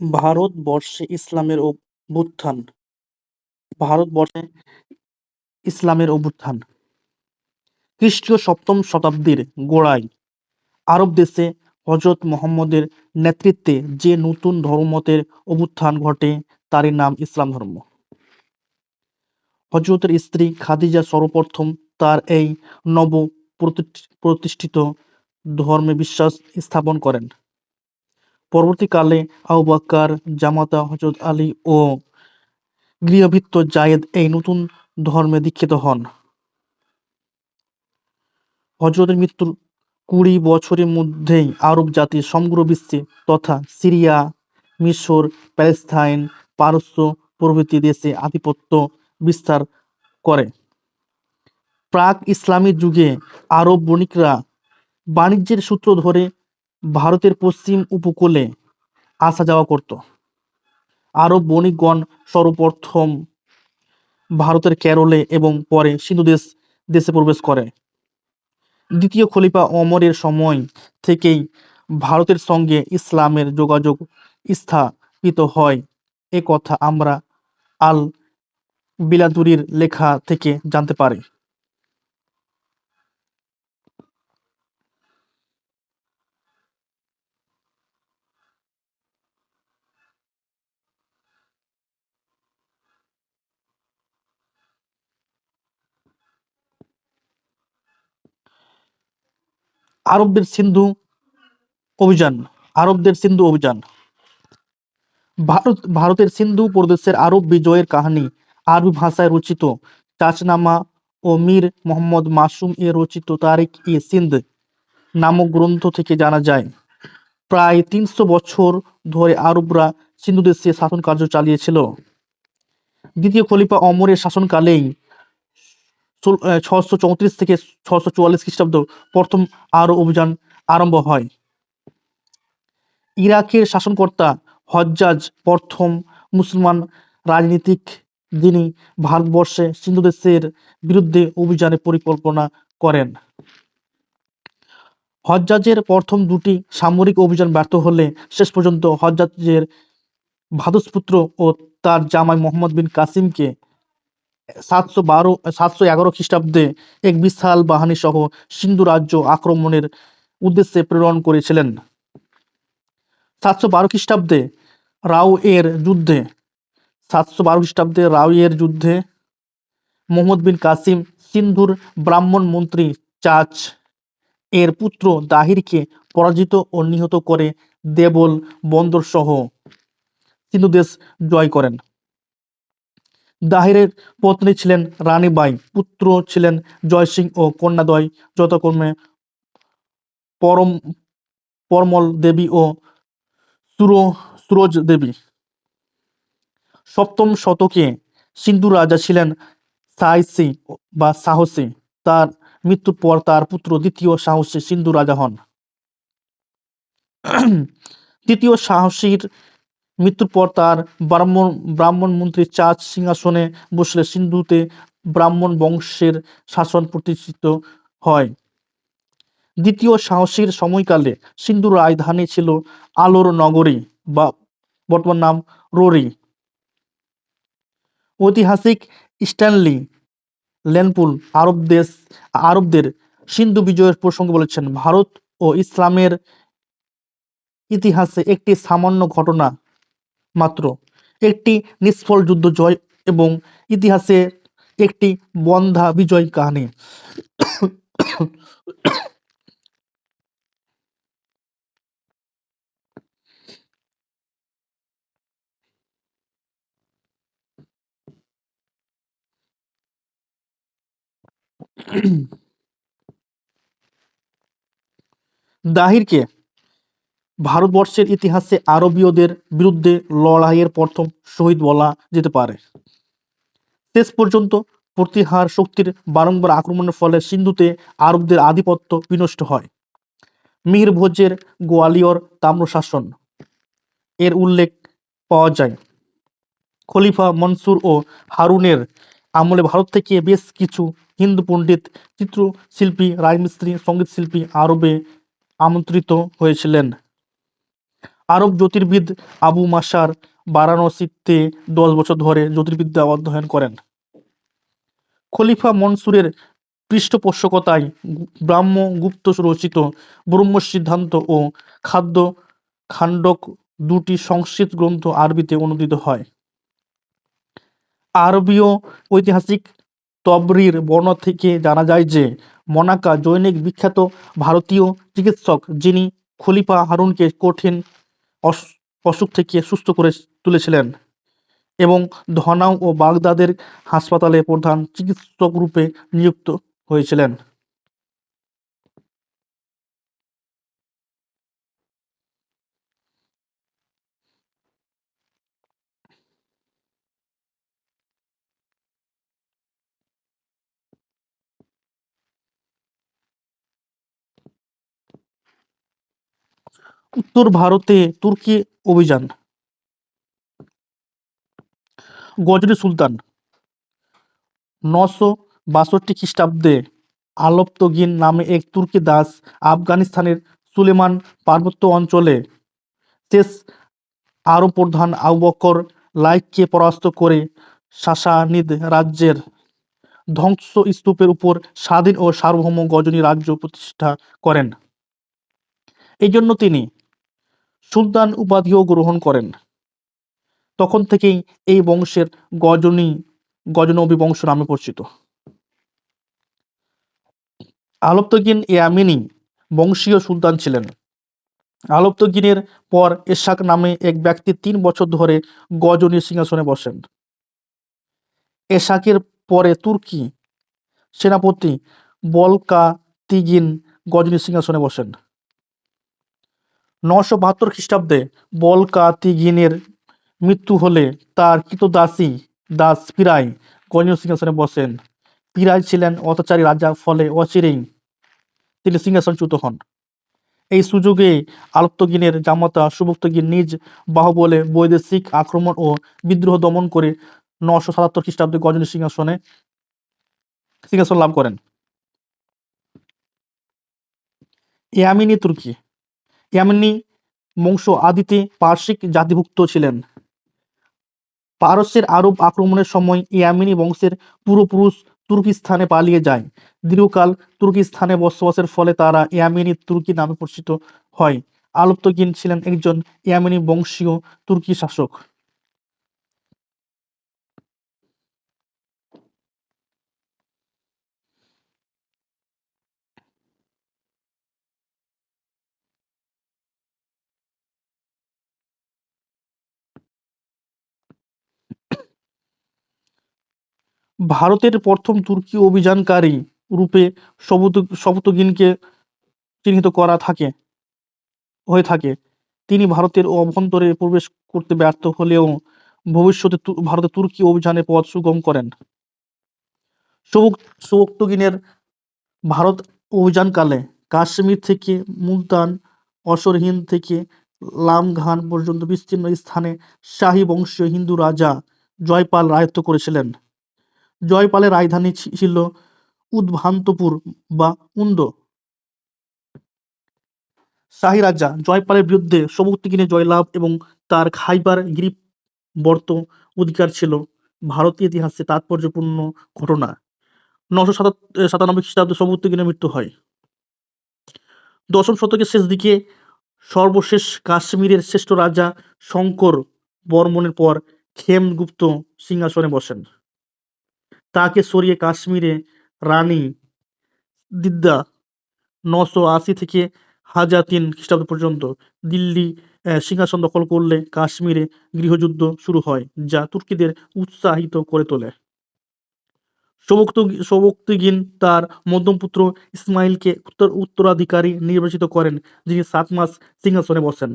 ভারতবর্ষে ইসলামের অভ্যুত্থান। ভারতবর্ষে ইসলামের অভ্যুত্থান। খ্রিস্টীয় সপ্তম শতাব্দীর গোড়ায় আরব দেশে হজরত মোহাম্মদের নেতৃত্বে যে নতুন ধর্মমতের অভ্যুত্থান ঘটে, তারই নাম ইসলাম ধর্ম। হজরতের স্ত্রী খাদিজা সর্বপ্রথম তার এই নব প্রতিষ্ঠিত ধর্মে বিশ্বাস স্থাপন করেন। পরবর্তীকালে আবু বকর জামাতা হযরত আলী ও গৃহভৃত্য জায়েদ এই নতুন ধর্মে দীক্ষিত হন। হযরতের মৃত্যুর কুড়ি বছরের মধ্যেই আরব জাতি সমগ্র বিশ্বে তথা সিরিয়া, মিশর, প্যালেস্টাইন, পারস্য প্রভৃতি দেশে আধিপত্য বিস্তার করে। প্রাক-ইসলামী যুগে আরব বণিকরা বাণিজ্যের সূত্র ধরে ভারতের পশ্চিম উপকূলে আসা যাওয়া করত। আরব বণিকগণ সর্বপ্রথম ভারতের কেরলে এবং পরে সিন্ধু দেশ, দেশে প্রবেশ করে। দ্বিতীয় খলিফা অমরের সময় থেকেই ভারতের সঙ্গে ইসলামের যোগাযোগ স্থাপিত হয় এ কথা আমরা আল বিলাদুরির লেখা থেকে জানতে পারি। আরবদের সিন্ধু অভিযান, আরবদের সিন্ধু অভিযান। ভারত, ভারতের সিন্ধু প্রদেশের আরব বিজয়ের কাহিনী আরবি ভাষায় রচিত। চাচনামা ও মীর মোহাম্মদ মাসুম এ রচিত তারিক ই সিন্ধ নামক গ্রন্থ থেকে জানা যায়। প্রায় তিনশো বছর ধরে আরবরা সিন্ধু দেশে শাসন কার্য চালিয়েছিল। দ্বিতীয় খলিফা অমরের শাসনকালেই ছশো চৌত্রিশ থেকে ছশো চুয়াল্লিশ খ্রিস্টাব্দ প্রথম আরও অভিযান আরম্ভ হয়। ইরাকের শাসনকর্তা হজ্জাজ প্রথম মুসলমান রাজনীতিক যিনি ভারতবর্ষে সিন্ধু দেশের বিরুদ্ধে অভিযানের পরিকল্পনা করেন। হজ্জাজের প্রথম দুটি সামরিক অভিযান ব্যর্থ হলে শেষ পর্যন্ত হজ্জাজের ভাদুসপুত্র ও তার জামাই মোহাম্মদ বিন কাসিমকে সাতশো বারো, সাতশো এগারো খ্রিস্টাব্দে এক বিশাল বাহিনী সহ সিন্ধু রাজ্য আক্রমণের উদ্দেশ্যে প্রেরণ করেছিলেন। সাতশো বারো খ্রিস্টাব্দে রাও এর যুদ্ধে, সাতশো বারো খ্রিস্টাব্দে রাও এর যুদ্ধে মোহাম্মদ বিন কাসিম সিন্ধুর ব্রাহ্মণ মন্ত্রী চাচ এর পুত্র দাহিরকে পরাজিত ও নিহত করে দেবল বন্দর সহ সিন্ধু দেশ জয় করেন। দাহিরের পত্নী ছিলেন রানীবাই পুত্র ছিলেন জয়সিং ও কন্যাদ্বয় যথাক্রমে পরম, পরমল দেবী ও সুরজ দেবী। সপ্তম শতকে সিন্ধু রাজা ছিলেন সাহসী বা সাহসী। তার মৃত্যুর পর তার পুত্র দ্বিতীয় সাহসী সিন্ধু রাজা হন। তৃতীয় সাহসীর মৃত্যুর পর তার ব্রাহ্মণ ব্রাহ্মণ মন্ত্রী চাঁদ সিংহাসনে বসলে সিন্ধুতে ব্রাহ্মণ বংশের শাসন প্রতিষ্ঠিত হয়। দ্বিতীয় সাহসীর সময়কালে সিন্ধুর রাজধানী ছিল আলোর নগরী বা বর্তমান নাম রোরি। ঐতিহাসিক স্ট্যানলি লেনপুল আরব দেশ, আরবদের সিন্ধু বিজয়ের প্রসঙ্গে বলেছেন, ভারত ও ইসলামের ইতিহাসে একটি সামান্য ঘটনা মাত্র। একটি নিষ্ফল যুদ্ধ জয় এবং ইতিহাসে একটি বন্ধা বিজয় কাহিনী। দাহিরকে ভারতবর্ষের ইতিহাসে আরবীয়দের বিরুদ্ধে লড়াইয়ের প্রথম শহীদ বলা যেতে পারে। শেষ পর্যন্ত প্রতিহার শক্তির বারংবার আক্রমণের ফলে সিন্ধুতে আরবদের আধিপত্য বিনষ্ট হয়। মীর ভোজের গোয়ালিয়র তাম্রশাসন, এর উল্লেখ পাওয়া যায়। খলিফা মনসুর ও হারুনের আমলে ভারত থেকে বেশ কিছু হিন্দু পণ্ডিত চিত্রশিল্পী সংগীত শিল্পী আরবে আমন্ত্রিত হয়েছিলেন। আরব জ্যোতির্বিদ আবু মাসার বারাণসীতে দশ বছর ধরে জ্যোতির্বিদ্যা অধ্যয়ন করেন। খলিফা মনসুরের পৃষ্ঠপোষকতায় ব্রাহ্ম গুপ্ত রচিত ব্রহ্ম সিদ্ধান্ত ও খাদ্য খাণ্ডক দুটি সংস্কৃত গ্রন্থ আরবিতে অনুদিত হয়। আরবীয় ঐতিহাসিক তবরির বর্ণ থেকে জানা যায় যে, মনাকা জৈনিক বিখ্যাত ভারতীয় চিকিৎসক যিনি খলিফা হারুনকে কঠিন অসুখ থেকে সুস্থ করে তুলেছিলেন এবং ধনাও ও বাগদাদের হাসপাতালে প্রধান চিকিৎসক রূপে নিযুক্ত হয়েছিলেন। উত্তর ভারতে তুর্কি অভিযান। গজনী সুলতান, নশো বাষট্টি খ্রিস্টাব্দে আলপ্তগিন নামে এক তুর্কি দাস আফগানিস্তানের সুলেমান পার্বত্য অঞ্চলে শেষ আরব প্রধান আবু বকর লাইককে পরাস্ত করে সাসানিদ রাজ্যের ধ্বংস স্তূপের উপর স্বাধীন ও সার্বভৌম গজনী রাজ্য প্রতিষ্ঠা করেন। এই জন্য তিনি সুলতান উপাধিও গ্রহণ করেন। তখন থেকেই এই বংশের গজনী, গজনবী বংশ নামে পরিচিত। আলপ্তগিন ইয়ামিনী বংশীয় সুলতান ছিলেন। আলপ্তগিনের পর এশাক নামে এক ব্যক্তি তিন বছর ধরে গজনীর সিংহাসনে বসেন। এশাকের পরে তুর্কি সেনাপতি বলকা তিগিন গজনীর সিংহাসনে বসেন। নশো বাহাত্তর খ্রিস্টাব্দে বলকা তিগিনের মৃত্যু হলে তার কৃতদাসী দাস পিরাই গজনীয় সিংহাসনে বসেন। পিরাই ছিলেন অত্যাচারী রাজা, ফলে অচিরেই তিনি সিংহাসনচ্যুত হন। এই সুযোগে আলপ্তগিনের জামাতা সুবক্তগিন নিজ বাহুবলে বৈদেশিক আক্রমণ ও বিদ্রোহ দমন করে নশো সাতাত্তর খ্রিস্টাব্দে গজনী সিংহাসনে সিংহাসন লাভ করেন। ইয়ামিনী তুর্কি ইয়ামিনী বংশ আদিতে পার্শ্বিক জাতিভুক্ত ছিলেন। পারস্যের আরব আক্রমণের সময় ইয়ামিনি বংশের পূর্বপুরুষ তুর্কিস্তানে পালিয়ে যায়। দীর্ঘকাল তুর্কিস্তানে বসবাসের ফলে তারা ইয়ামিনি তুর্কি নামে পরিচিত হয়। আলপ্তগিন ছিলেন একজন ইয়ামিনী বংশীয় তুর্কি শাসক। ভারতের প্রথম তুর্কি অভিযানকারী রূপে সবুত, সবুতগিনকে চিহ্নিত করা থাকে, হয়ে থাকে। তিনি ভারতের অভ্যন্তরে প্রবেশ করতে ব্যর্থ হলেও ভবিষ্যতে ভারতে তুর্কি অভিযানে পথ সুগম করেন। সবুক্তগিনের ভারত অভিযানকালে কাশ্মীর থেকে মুলতান অসরহিন্দ থেকে লামঘান পর্যন্ত বিস্তীর্ণ স্থানে শাহী বংশীয় হিন্দু রাজা জয়পাল রায়ত্ব করেছিলেন। জয়পালের রাজধানী ছিল উদ্ভ্রান্তপুর বা উন্দ। শাহী রাজা জয়পালের বিরুদ্ধে সবুক্তি কিনে জয়লাভ এবং তার খাইবার গিরিবর্ত অধিকার ছিল ভারতীয় ইতিহাসে তাৎপর্যপূর্ণ ঘটনা। নশো সাতানব্বই খ্রিস্টাব্দে সমুদ্রকিনের মৃত্যু হয়। দশম শতকের শেষ দিকে সর্বশেষ কাশ্মীরের শ্রেষ্ঠ রাজা শঙ্কর বর্মনের পর খেমগুপ্ত সিংহাসনে বসেন। তাকে সরিয়ে কাশ্মীরে রানী দিদ্যা নশো আশি থেকে হাজার তিন খ্রিস্টাব্দ পর্যন্ত দিল্লি সিংহাসন দখল করলে কাশ্মীরে গৃহযুদ্ধ শুরু হয়, যা তুর্কিদের উৎসাহিত করে তোলে। সবক্ত, সবক্তগিন তার মধ্যম পুত্র ইসমাইলকে উত্তর, উত্তরাধিকারী নির্বাচিত করেন, যিনি সাত মাস সিংহাসনে বসেন।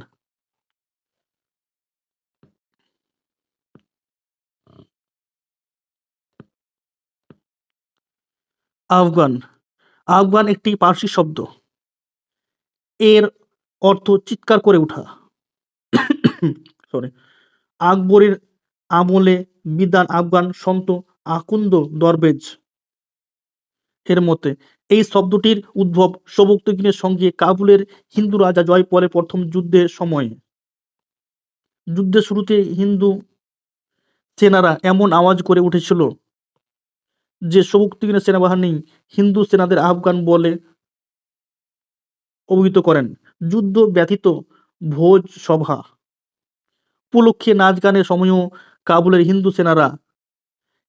আফগান। আফগান একটি পার্সি শব্দ। এর অর্থ চিৎকার করে ওঠা সরি আকবরের আমলে বিদান আফগান সন্ত আকুন্দ দরবেজ। এর মতে, এই শব্দটির উদ্ভব সবুক্তগিনের সঙ্গে কাবুলের হিন্দু রাজা জয়পলের প্রথম যুদ্ধের সময়। যুদ্ধের শুরুতে হিন্দু সেনারা এমন আওয়াজ করে উঠেছিল যে সবুক্তিগিনের সেনাবাহিনী হিন্দু সেনাদের আফগান বলে অভিহিত করেন। যুদ্ধ ব্যতীত ভোজ সভা। উপলক্ষে নাচ গানের সময়ও কাবুলের হিন্দু সেনারা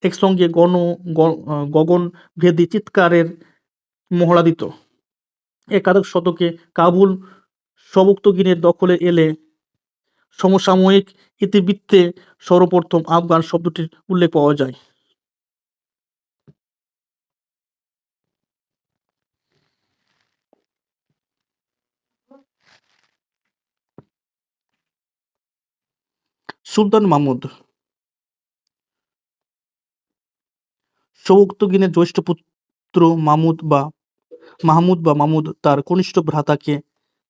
একসঙ্গে গণ গ- আহ, গগনভেদী চিৎকারের মহড়া দিত। একাদশ শতকে কাবুল সবুক্তগিনের দখলে এলে সমসাময়িক ইতিবৃত্তে সর্বপ্রথম আফগান শব্দটির উল্লেখ পাওয়া যায়। সুলতান মাহমুদ। সৌক্তগিনের জ্যৈষ্ঠ পুত্র মাহমুদ বা মাহমুদ বা মামুদ তার কনিষ্ঠ ভ্রাতাকে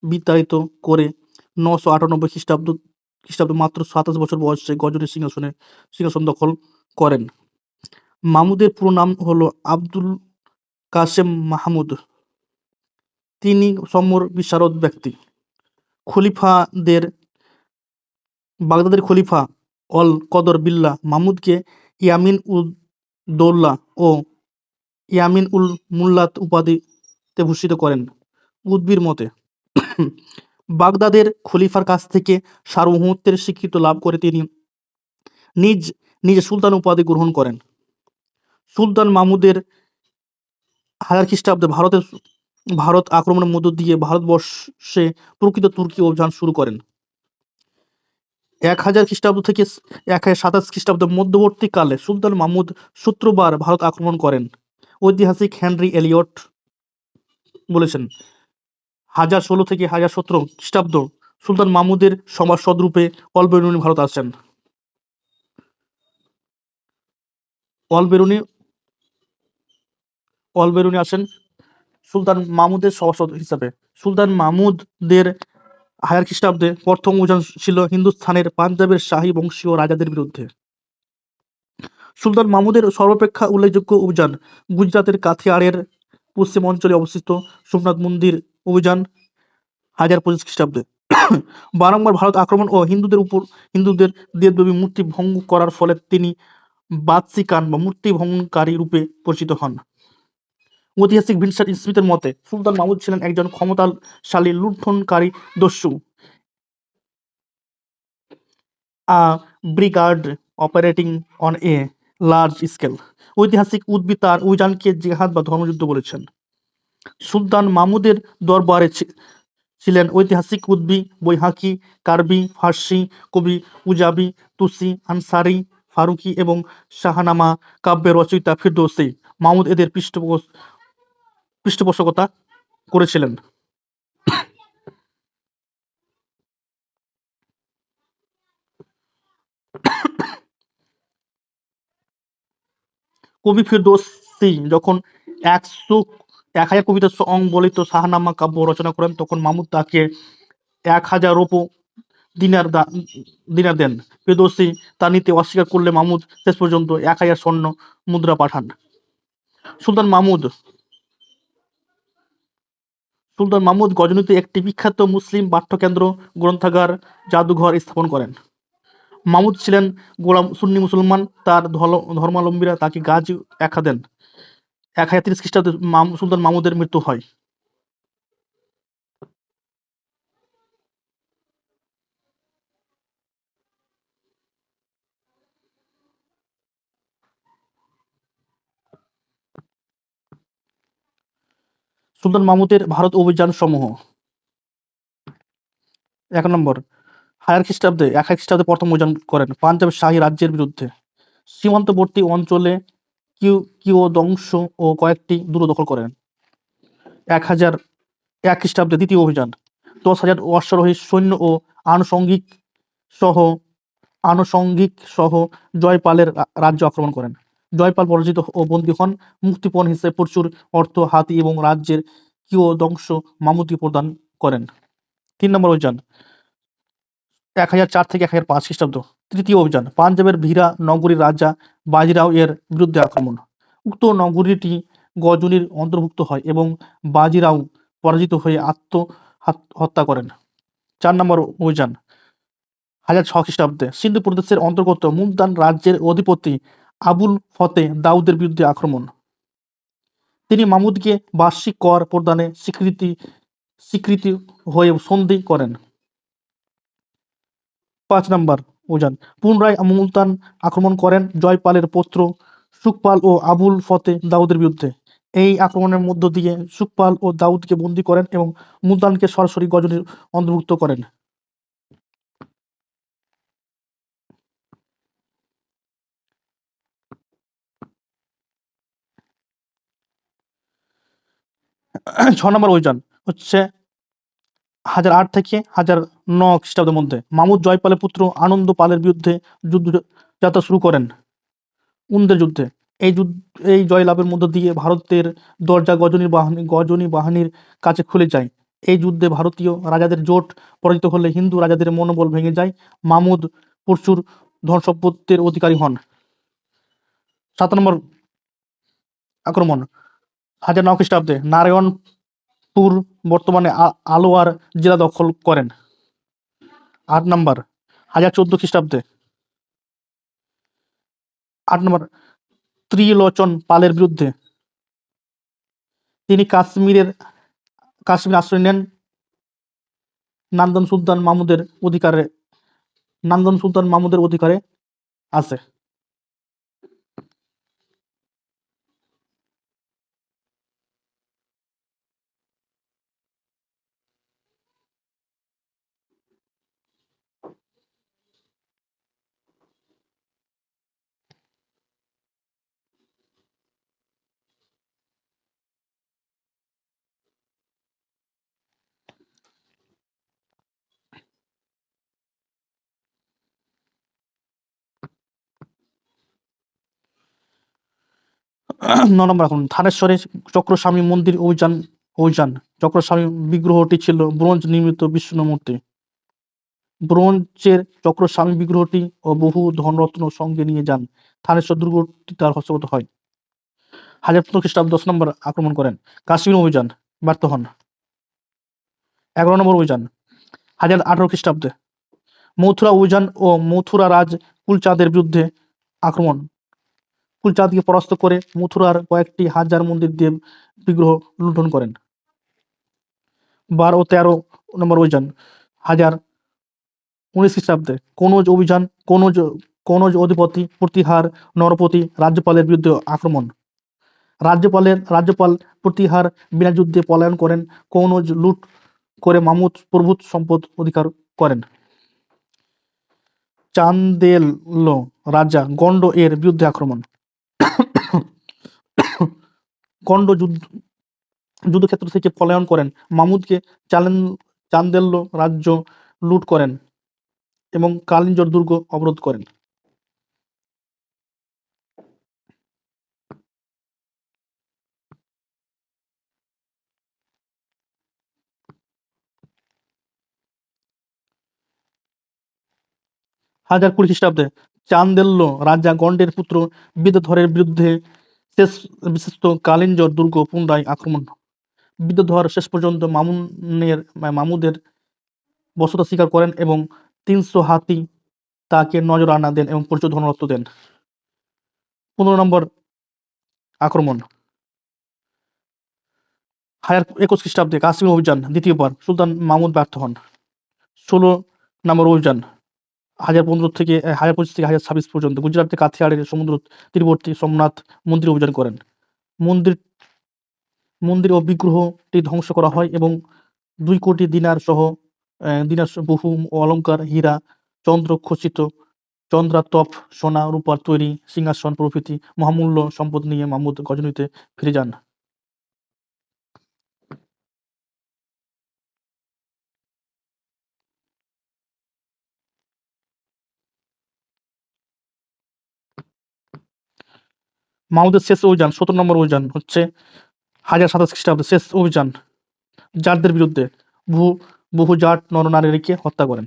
বিতাড়িত করে নশো আটানব্বই খ্রিস্টাব্দ খ্রিস্টাব্দ মাত্র সাতাশ বছর বয়সে গজনীর সিংহাসনে, সিংহাসন দখল করেন। মামুদের পুরো নাম হলো আব্দুল কাসেম মাহমুদ। তিনি সম্মর বিশারদ ব্যক্তি। খলিফাদের বাগদাদের খলিফা অল কদর বিল্লা মাহমুদকে ইয়ামিন উদ দৌল্লা ও ইয়ামিন উল মুল্লাত উপাধিতে ভূষিত করেন উদ্বির মতে। বাগদাদের খলিফার কাছ থেকে সার্বভৌমত্বের স্বীকৃতি লাভ করে তিনি নিজ, নিজে সুলতান উপাধি গ্রহণ করেন। সুলতান মাহমুদের হাজার খ্রিস্টাব্দে ভারতের, ভারত আক্রমণের মধ্য দিয়ে ভারতবর্ষে প্রকৃত তুর্কি অভিযান শুরু করেন। এক হাজার খ্রিস্টাব্দ থেকে এক হাজার সাতাশ খ্রিস্টাব্দ মধ্যবর্তীকালে সুলতান মাহমুদ সত্রবার ভারত আক্রমণ করেন। ঐতিহাসিক হেনরি এলিয়ট বলেছেন, হাজার ষোলো থেকে হাজার সতেরো খ্রিস্টাব্দ সুলতান মাহমুদের সমাজসদরূপে অলবেরুনি ভারত আসেন অলবেরুনি অলবেরুনি আসেন সুলতান মাহমুদের সভাসদ হিসাবে। সুলতান মাহমুদের হাজার খ্রিস্টাব্দে প্রথম অভিযান ছিল হিন্দুস্থানের পাঞ্জাবের শাহী বংশীয় রাজাদের বিরুদ্ধে। সুলতান মাহমুদের সর্বাপেক্ষা উল্লেখযোগ্য অভিযান গুজরাতের কাথিয়াড়ের পশ্চিম অঞ্চলে অবস্থিত সোমনাথ মন্দির অভিযান হাজার পঁচিশ খ্রিস্টাব্দে। বারংবার ভারত আক্রমণ ও হিন্দুদের উপর হিন্দুদের দেবদেবী মূর্তি ভঙ্গ করার ফলে তিনি বাদশিকান বা মূর্তি ভঙ্গকারী রূপে পরিচিত হন। ঐতিহাসিক ভিনসেন্ট স্মিথের মতে, সুলতান মাহমুদ ছিলেন একজন ক্ষমতাশালী লুণ্ঠনকারী দস্যু। A brigand operating on a large scale. ঐতিহাসিক উদ্ভিদ তার অভিযানকে জেহাদ বা ধর্মযুদ্ধ বলেছেন। সুলতান মাহমুদের দরবারে ছিলেন ঐতিহাসিক উদ্বি বৈহাকি, কার্বি, ফার্সি, কবি, উজাবি, তুসি, আনসারি, ফারুকি এবং শাহনামা কাব্যের রচয়িতা ফিরদৌসি। মাহমুদ এদের পৃষ্ঠপোষ পৃষ্ঠপোষকতা করেছিলেন। কবি ফিরদৌসি যখন একশো এক হাজার কবিতা সংবলিত শাহনামা কাব্য রচনা করেন, তখন মামুদ তাকে এক হাজার রৌপ্য দিনার দিনার দেন। ফিরদৌসি তা নিতে অস্বীকার করলে মামুদ শেষ পর্যন্ত এক হাজার স্বর্ণ মুদ্রা পাঠান। সুলতান মাহমুদ সুলতান মাহমুদ গজনীতে একটি বিখ্যাত মুসলিম পাঠ্যকেন্দ্র, গ্রন্থাগার, জাদুঘর স্থাপন করেন। মাহমুদ ছিলেন গোলাম সুন্নি মুসলমান, তার ধর্মাবলম্বীরা তাকে গাজী একা দেন। এক হাজার তিরিশ খ্রিস্টাব্দে সুলতান মাহমুদের মৃত্যু হয়। সুলতান মাহমুদের ভারত অভিযান সমূহ এক নম্বর হাজার খ্রিস্টাব্দে, এক হাজার খ্রিস্টাব্দে প্রথম অভিযান করেন পাঞ্জাব শাহী রাজ্যের বিরুদ্ধে। সীমান্তবর্তী অঞ্চলে কিউ কিয়দংশ ও কয়েকটি দখল করেন। এক হাজার, এক খ্রিস্টাব্দে দ্বিতীয় অভিযান, দশ হাজার অশ্বারোহী সৈন্য ও আনুষঙ্গিক সহ আনুষঙ্গিক সহ জয়পালের রাজ্য আক্রমণ করেন। জয়পাল পরাজিত ও বন্দী হন। মুক্তিপণ হিসেবে প্রচুর অর্থ হাতি এবং রাজ্যের কিয়দংশ মামুদকে প্রদান করেন। তিন নম্বর অভিযান। এক হাজার চার থেকে এক হাজার পাঁচ খ্রিস্টাব্দ। তৃতীয় অভিযান। পাঞ্জাবের ভিরা নগরীর রাজা বাজিরাও এর বিরুদ্ধে আক্রমণ। উক্ত নগরীটি গজনীর অন্তর্ভুক্ত হয় এবং বাজিরাও পরাজিত হয়ে আত্ম হত্যা করেন। চার নম্বর অভিযান। হাজার ছ খ্রিস্টাব্দে সিন্ধু প্রদেশের অন্তর্গত মুলতান রাজ্যের অধিপতি আবুল ফতে দাউদের বিরুদ্ধে আক্রমণ। তিনি মামুদকে বার্ষিক কর প্রদানে স্বীকৃতি স্বীকৃতি হয়ে সন্ধি করেন। পাঁচ নম্বর উজান, পুনরায় মুলতান আক্রমণ করেন জয়পালের পুত্র সুখপাল ও আবুল ফতে দাউদের বিরুদ্ধে। এই আক্রমণের মধ্য দিয়ে সুখপাল ও দাউদকে বন্দী করেন এবং মুলতানকে সরাসরি গজনীর অন্তর্ভুক্ত করেন। ছ নম্বর অভিযান হচ্ছে হাজার আট থেকে হাজার ন খ্রিস্টাব্দের মধ্যে মামুদ জয়পালের পুত্র আনন্দ পালের বিরুদ্ধে যুদ্ধ যাত্রা শুরু করেন উনদের যুদ্ধে। এই যুদ্ধ, এই জয়লাভের মধ্য দিয়ে ভারতের দরজা গজনী বাহিনী, গজনী বাহিনীর কাছে খুলে যায়। এই যুদ্ধে ভারতীয় রাজাদের জোট পরাজিত হলে হিন্দু রাজাদের মনোবল ভেঙে যায়। মামুদ প্রচুর ধন সম্পত্তির অধিকারী হন। সাত নম্বর আক্রমণ হাজার ন খ্রিস্টাব্দে নারায়ণপুর বর্তমানে আলোয়ার জেলা দখল করেন। আট নম্বর, হাজার চোদ্দ খ্রিস্টাব্দে আট নম্বর, ত্রিলোচন পালের বিরুদ্ধে তিনি কাশ্মীরের, কাশ্মীর আশ্রয় নেন। নান্দন সুলতান মামুদের অধিকারে, নান্দন সুলতান মামুদের অধিকারে আছে। ন নম্বর এখন থানেশ্বরে চক্রস্বামী মন্দির অভিযান অভিযান। চক্রস্বামী বিগ্রহটি ছিল ব্রোঞ্জ নির্মিত বিষ্ণু মূর্তি ব্রোঞ্জের চক্রস্বামী বিগ্রহটি ও বহু ধনরত্ন সঙ্গে নিয়ে যান। থানেশ্বর দুর্গটি তার হস্তগত হয়। হাজার খ্রিস্টাব্দ দশ নম্বর আক্রমণ করেন। কাশ্মীর অভিযান, ব্যর্থ হন। এগারো নম্বর অভিযান, হাজার আঠারো খ্রিস্টাব্দে। মথুরা অভিযান ও মথুরা রাজ কুলচাঁদের বিরুদ্ধে আক্রমণ। কুলচাঁদকে পরাস্ত করে মথুরার কয়েকটি হাজার মন্দির দেব বিগ্রহ লুণ্ঠন করেন। বারো তেরো নম্বর অভিযান, হাজার উনিশ খ্রিস্টাব্দে কনৌজ অভিযান, কনৌজ কনৌজ অধিপতি প্রতিহার নরপতি রাজ্যপালের বিরুদ্ধে আক্রমণ। রাজ্যপালের, রাজ্যপাল প্রতিহার বিনা যুদ্ধে পলায়ন করেন, কনৌজ লুট করে মামুদ প্রভূত সম্পদ অধিকার করেন। চান্দেল রাজা গন্ড এর বিরুদ্ধে আক্রমণ। গন্ড যুদ্ধ, যুদ্ধক্ষেত্র থেকে পলায়ন করেন। মামুদকে চালেন চান্দেল্য রাজ্য লুট করেন এবং কালিঞ্জর দুর্গ অবরোধ করেন। হাজার কুড়ি খ্রিস্টাব্দে চান্দেল্য রাজা গণ্ডের পুত্র বিদ্যাধরের বিরুদ্ধে শেষ বিশিষ্ট কালিঞ্জর দুর্গ পুনরায় আক্রমণ। বিদ্যাধর শেষ পর্যন্ত মামুনের, মামুদের বসতা স্বীকার করেন এবং তিনশো হাতি তাকে নজর আনা দেন এবং প্রচুর ধনরত্ন দেন। পনেরো নম্বর আক্রমণ। হাজার একুশ খ্রিস্টাব্দে কাশ্মীর অভিযান দ্বিতীয়বার, সুলতান মামুদ ব্যর্থ হন। ষোলো নম্বর অভিযান। হাজার পনেরো থেকে হাজার পঁচিশ থেকে হাজার ছাব্বিশ পর্যন্ত গুজরাটের কাথিয়াড়ের সমুদ্র তীরবর্তী সোমনাথ মন্দির অভিযান করেন। মন্দির মন্দির ও বিগ্রহটি ধ্বংস করা হয় এবং দুই কোটি দিনার সহ দিনার বহু অলংকার হীরা, চন্দ্র খচিত, চন্দ্রাতপ, সোনা, রূপার তৈরি সিংহাসন প্রভৃতি মহামূল্য সম্পদ নিয়ে মাহমুদ গজনীতে ফিরে যান। মাহমুদের শেষ অভিযান, সতেরো নম্বর অভিযান হচ্ছে হাজার সাতাশ খ্রিস্টাব্দে শেষ অভিযান জাটদের বিরুদ্ধে বহু বহু জাট নরনারীকে হত্যা করেন।